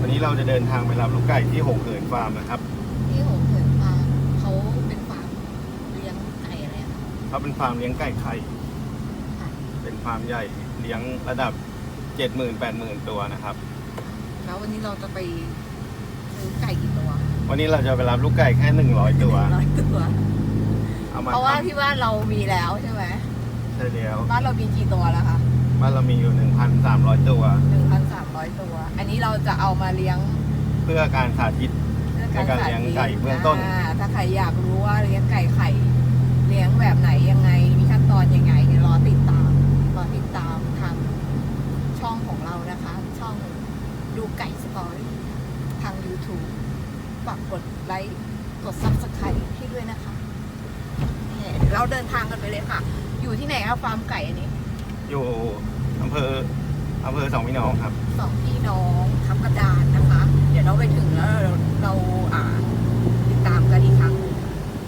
เราจะเดินทางไปรับลูกไก่ที่หงเหินฟาร์มนะครับที่หงเหินฟาร์มเขาเป็นฟาร์มเลี้ยงไก่อะไรอะคะเขาเป็นฟาร์มเลี้ยงไก่ไข่ ค่ะเป็นฟาร์มใหญ่เลี้ยงระดับเจ็ดหมื่นแปดหมื่นตัวนะครับ แล้ววันนี้เราจะไปซื้อไก่กี่ตัววันนี้เราจะไปรับลูกไก่แค่หนึ่งร้อยตัว ร้อยตัว เอามาเพราะว่าทำที่บ้านเรามีแล้วใช่ไหมใช่แล้วบ้านเรามีกี่ตัวแล้วคะ บ้านเรามีอยู่หนึ่งพันสามร้อยตัวหนึ่งพันสามร้อยตัว อันนี้เราจะเอามาเลี้ยงเพื่อการสาธิตเพื่อในการเลี้ยงสธิตไก่เบื้องต้นาถ้าใครอยากรู้ว่าเลี้ยงไก่ไข่ เลี้ยงแบบไหนยังไง มีขั้นตอนยังไงเนี่ยรอติดตาม รอติดตามทางช่องของเรานะคะ ช่องดูไก่สตอรี่ทาง YouTube ฝากกดไลค์ กด Subscribe ให้ด้วยนะคะเนี่ยเดี๋ยวเราเดินทางกันไปเลยค่ะ อยู่ที่ไหนคะฟาร์มไก่อันนี้ อยู่อำเภออำเภอสองพี่น้องครับ สองพี่น้อง